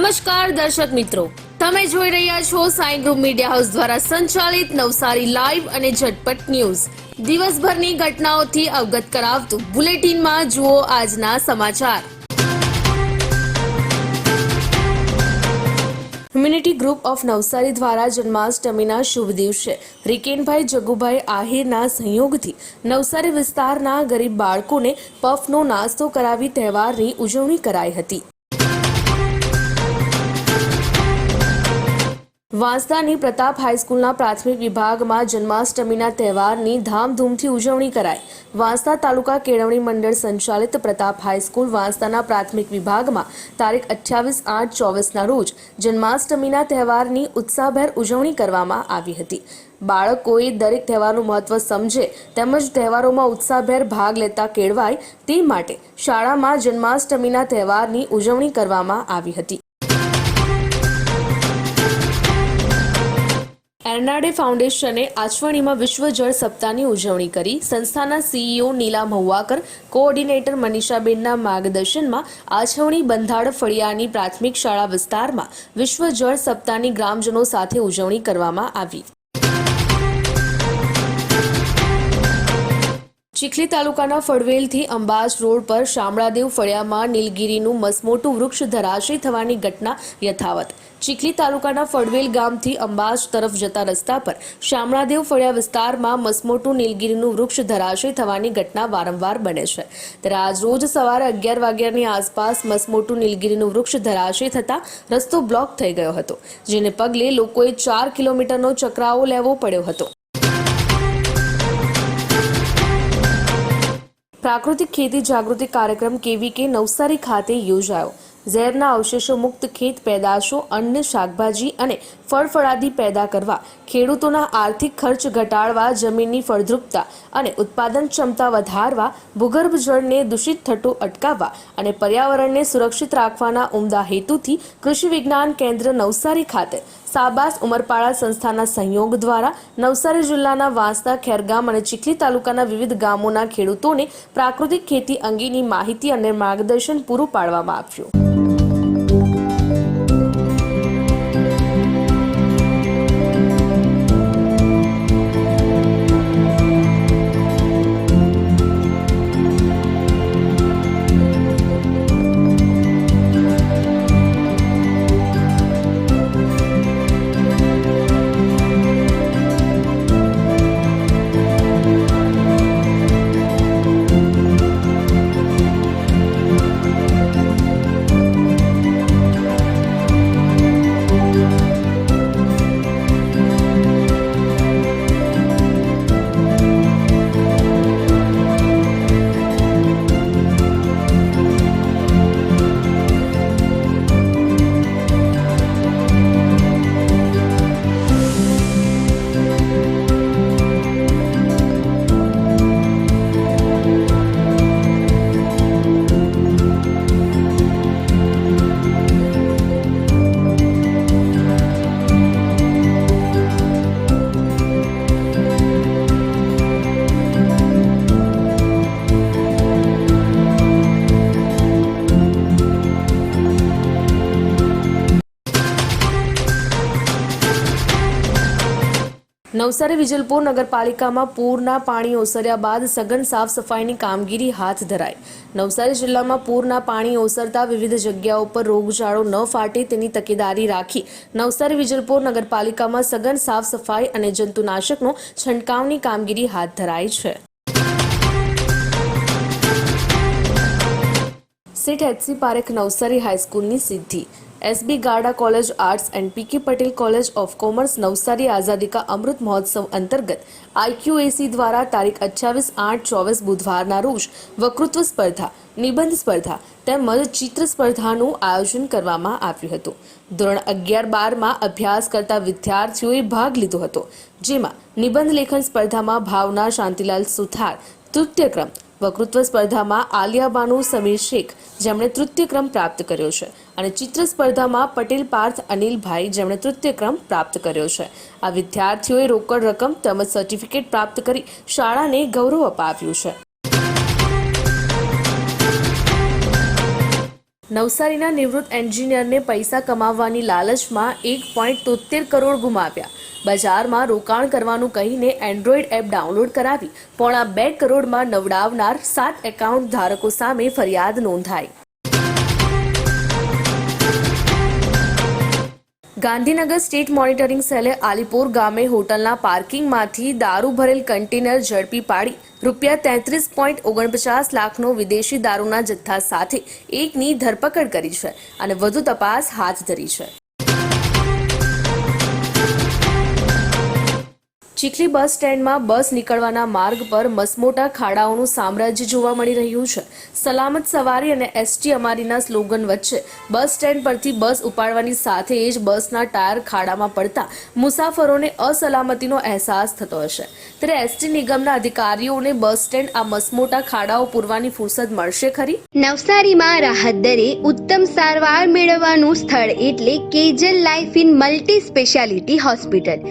નમસ્કાર દર્શક મિત્રો. તમે જોઈ રહ્યા છો સાઈ ગ્રુપ મીડિયા હાઉસ દ્વારા સંચાલિત નવસારી લાઈવ અને ઝટપટ ન્યૂઝ. દિવસભરની ઘટનાઓથી અવગત કરાવતું બુલેટિનમાં જુઓ આજના સમાચાર. હ્યુમિનિટી ગ્રુપ ઓફ નવસારી દ્વારા જન્માષ્ટમીના શુભ દિવસે રિકેનભાઈ જગુભાઈ આહિરના સંયોગથી નવસારી વિસ્તારના ગરીબ બાળકોને પફનો નાસ્તો કરાવી તહેવારની ઉજવણી કરાઈ હતી. વાંસદાની પ્રતાપ હાઈસ્કૂલના પ્રાથમિક વિભાગમાં જન્માષ્ટમીના તહેવારની ધામધૂમથી ઉજવણી કરાઈ. વાંસદા તાલુકા કેળવણી મંડળ સંચાલિત પ્રતાપ હાઈસ્કૂલ વાંસદાના પ્રાથમિક વિભાગમાં તારીખ અઠ્યાવીસ આઠ ચોવીસના રોજ જન્માષ્ટમીના તહેવારની ઉત્સાહભેર ઉજવણી કરવામાં આવી હતી. બાળકોએ દરેક તહેવારનું મહત્વ સમજે તેમજ તહેવારોમાં ઉત્સાહભેર ભાગ લેતા કેળવાય તે માટે શાળામાં જન્માષ્ટમીના તહેવારની ઉજવણી કરવામાં આવી હતી. એર્નાડે ફાઉન્ડેશને આચવણીમાં વિશ્વ જળ સપ્તાહની ઉજવણી કરી. સંસ્થાના સીઈઓ નીલા મહુવાકર, કોઓર્ડિનેટર મનીષાબેનના માર્ગદર્શનમાં આછવણી બંધાડ ફળિયાની પ્રાથમિક શાળા વિસ્તારમાં વિશ્વ જળ સપ્તાહની ગ્રામજનો સાથે ઉજવણી કરવામાં આવી. ચીખલી તાલુકાના ફળવેલથી અંબાજ રોડ પર શામળાદેવ ફળિયામાં નીલગીરીનું મસમોટું વૃક્ષ ધરાશય થવાની ઘટના યથાવત. ચીખલી તાલુકાના ફળવેલ ગામથી અંબાજ તરફ જતા રસ્તા પર શામળાદેવ ફળિયા વિસ્તારમાં મસમોટું નીલગીરીનું વૃક્ષ ધરાશય થવાની ઘટના વારંવાર બને છે. ત્યારે આજ રોજ સવારે અગિયાર વાગ્યાની આસપાસ મસમોટું નીલગીરીનું વૃક્ષ ધરાશય થતાં રસ્તો બ્લોક થઈ ગયો હતો, જેને પગલે લોકોએ ચાર કિલોમીટરનો ચકરાવો લેવો પડ્યો હતો. પ્રાકૃતિક ખેતી જાગૃતિ કાર્યક્રમ કેવીકે નવસારી ખાતે યોજાયો. ઝેરના અવશેષો મુક્ત ખેત પેદાશો, અન્ન, શાકભાજી અને ફળફળાદી પેદા કરવા, ખેડૂતોના આર્થિક ખર્ચ ઘટાડવા, જમીનની ફળદ્રુપતા અને ઉત્પાદન ક્ષમતા વધારવા, ભૂગર્ભ જળને દૂષિત થતું અટકાવવા અને પર્યાવરણને સુરક્ષિત રાખવાના ઉમદા હેતુથી કૃષિ વિજ્ઞાન કેન્દ્ર નવસારી ખાતે સાબાસ ઉમરપાડા સંસ્થાના સહયોગ દ્વારા નવસારી જિલ્લાના વાંસદા, ખેરગામ અને ચીખલી તાલુકાના વિવિધ ગામોના ખેડૂતોને પ્રાકૃતિક ખેતી અંગેની માહિતી અને માર્ગદર્શન પૂરું પાડવામાં આવ્યું. નવસારી વિજલપુર નગરપાલિકામાં પૂરના પાણી ઓસર્યા બાદ સઘન સાફ સફાઈની કામગીરી હાથ ધરાઈ. નવસારી જિલ્લામાં પૂરના પાણી ઓસરતા વિવિધ જગ્યાઓ પર રોગચાળો ન ફાટે તેની તકેદારી રાખી નવસારી વિજલપુર નગરપાલિકામાં સઘન સાફ સફાઈ અને જંતુનાશકનો છંટકાવની કામગીરી હાથ ધરાઈ છે. સીટ એચસી પારેખ નવસારી હાઈસ્કૂલની સિદ્ધિ. S B Gada college arts and P K Patel college of commerce Navsari Azadi Ka Amrit મહોત્સવ અંતર્ગત આઈક્યુએસી દ્વારા તારીખ અઠ્યાવીસ આઠ ચોવીસ બુધવારના રોજ વકૃત્વ સ્પર્ધા નિબંધ સ્પર્ધા તેમજ ચિત્ર સ્પર્ધાનું આયોજન કરવામાં આવ્યું હતું. ધોરણ અગિયાર બારમાં અભ્યાસ કરતા વિદ્યાર્થીઓએ ભાગ લીધો હતો, જેમાં નિબંધ લેખન સ્પર્ધામાં ભાવના શાંતિલાલ સુથાર, તૃતીયક્રમ વકૃત્વ સ્પર્ધામાં આલિયા બાનુ, સમીર શેખ જેમણે તૃતીયક્રમ પ્રાપ્ત કર્યો છે અને ચિત્ર સ્પર્ધામાં પટેલ પાર્થ, અનિલભાઈ જેમણે તૃતીયક્રમ પ્રાપ્ત કર્યો છે. આ વિદ્યાર્થીઓએ રોકડ રકમ તેમજ સર્ટિફિકેટ પ્રાપ્ત કરી શાળાને ગૌરવ અપાવ્યું છે. નવસારીના નિવૃત્ત એન્જિનિયરને પૈસા કમાવવાની લાલચમાં એક પોઈન્ટ તોતેર કરોડ ગુમાવ્યા. બજારમાં રોકાણ કરવાનું કહીને એન્ડ્રોઈડ એપ ડાઉનલોડ કરાવી પોણા બે કરોડમાં નવડાવનાર સાત એકાઉન્ટ ધારકો સામે ફરિયાદ નોંધાઈ. ગાંધીનગર સ્ટેટ મોનિટરિંગ સેલે આલીપુર ગામે હોટલના પાર્કિંગમાંથી દારૂ ભરેલ કન્ટેનર ઝડપી પાડી રૂપિયા તેત્રીસ પોઈન્ટ ઓગણપચાસ લાખનો વિદેશી દારૂના જથ્થા સાથે એકની ધરપકડ કરી છે અને વધુ તપાસ હાથ ધરી છે. ચીખલી બસ સ્ટેન્ડમાં બસ નીકળવાના માર્ગ પર મસમોટા ખાડાઓનું સામ્રાજ્ય જોવા મળી રહ્યું છે. સલામત સવારી અને એસટી અમારીના સ્લોગન વચ્ચે બસ સ્ટેન્ડ પરથી બસ ઉપાડવાની સાથે જ બસના ટાયર ખાડામાં પડતા મુસાફરોને અસલામતીનો અહેસાસ થતો હશે. ત્યારે એસટી નિગમના અધિકારીઓને બસ સ્ટેન્ડ આ મસમોટા ખાડાઓ પૂરવાની ફુરસદ મળશે ખરી? નવસારીમાં રાહત દરે ઉત્તમ સારવાર મેળવવાનું સ્થળ એટલે Kejal life in multi speciality hospital.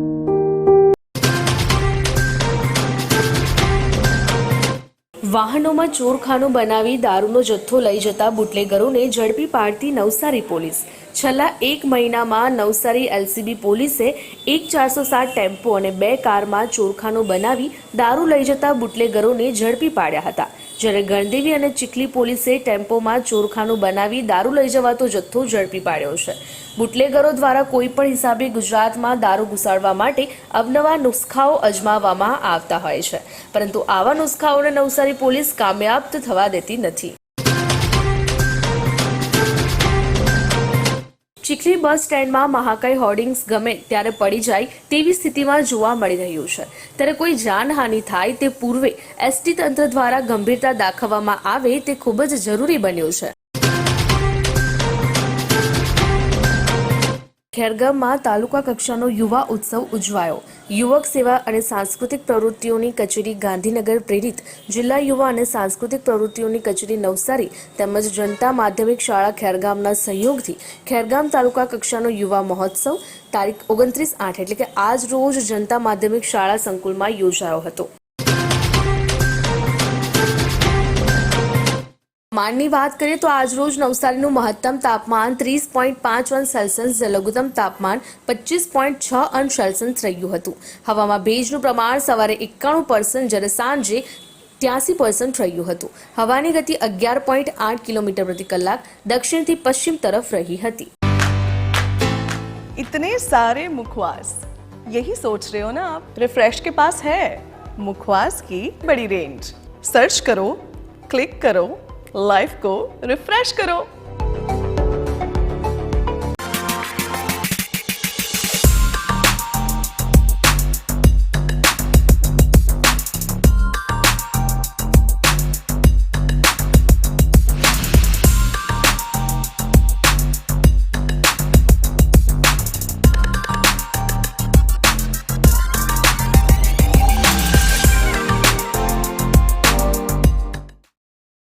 વાહનોમાં ચોરખાનું બનાવી દારૂનો જથ્થો લઈ જતા બુટલેગરોને ઝડપી પાડતી નવસારી પોલીસ. છેલ્લા એક મહિનામાં નવસારી એલસીબી પોલીસે એક ચારસો સાત ટેમ્પો અને બે કારમાં ચોરખાનું બનાવી દારૂ લઈ જતા બુટલેગરોને ઝડપી પાડ્યા હતા. જ્યારે ગણદેવી અને ચીખલી પોલીસે ટેમ્પોમાં ચોરખાનું બનાવી દારૂ લઈ જવાતો જથ્થો ઝડપી પાડ્યો છે. બુટલેગરો દ્વારા કોઈ પણ હિસાબે ગુજરાતમાં દારૂ ઘુસાડવા માટે અવનવા નુસ્ખાઓ અજમાવવામાં આવતા હોય છે. પરંતુ આવા નુસ્ખાઓને નવસારી પોલીસ કામયાબ થવા દેતી નથી. ચીખલી બસ સ્ટેન્ડમાં મહાકાય હોર્ડિંગ્સ ગમે ત્યારે પડી જાય તેવી સ્થિતિમાં જોવા મળી રહ્યું છે. ત્યારે કોઈ જાનહાનિ થાય તે પૂર્વે એસટી તંત્ર દ્વારા ગંભીરતા દાખવવામાં આવે તે ખૂબ જ જરૂરી બન્યું છે. ખેરગામમાં તાલુકા કક્ષાનો યુવા ઉત્સવ ઉજવાયો. યુવક સેવા અને સાંસ્કૃતિક પ્રવૃત્તિઓની કચેરી ગાંધીનગર પ્રેરિત જિલ્લા યુવા અને સાંસ્કૃતિક પ્રવૃત્તિઓની કચેરી નવસારી તેમજ જનતા માધ્યમિક શાળા ખેરગામના સહયોગથી ખેરગામ તાલુકા કક્ષાનો યુવા મહોત્સવ તારીખ ઓગણત્રીસ આઠ એટલે કે આજ રોજ જનતા માધ્યમિક શાળા સંકુલમાં યોજાયો હતો. માનની વાત કરીએ તો આજરોજ નવસારીનું મહત્તમ તાપમાન ત્રીસ પોઈન્ટ પાંચ અંશ સેલ્સિયસ જ્યારે લઘુત્તમ તાપમાન પચીસ પોઈન્ટ છ અંશ સેલ્સિયસ રહ્યું હતું હવામાં ભેજનું પ્રમાણ સવારે એકાણું પર્સન્ટ જ્યારે સાંજે ત્યાસી પર્સન્ટ રહ્યું હતું હવાની ગતિ અગિયાર પોઈન્ટ આઠ કિલોમીટર પ્રતિ કલાક દક્ષિણથી પશ્ચિમ તરફ રહી હતી इतने सारे मुखवास यही सोच रहे हो ना आप रिफ्रेश के पास है मुखवास की बड़ी रेंज सर्च करो क्लिक करो લાઈફ કો રિફ્રેશ કરો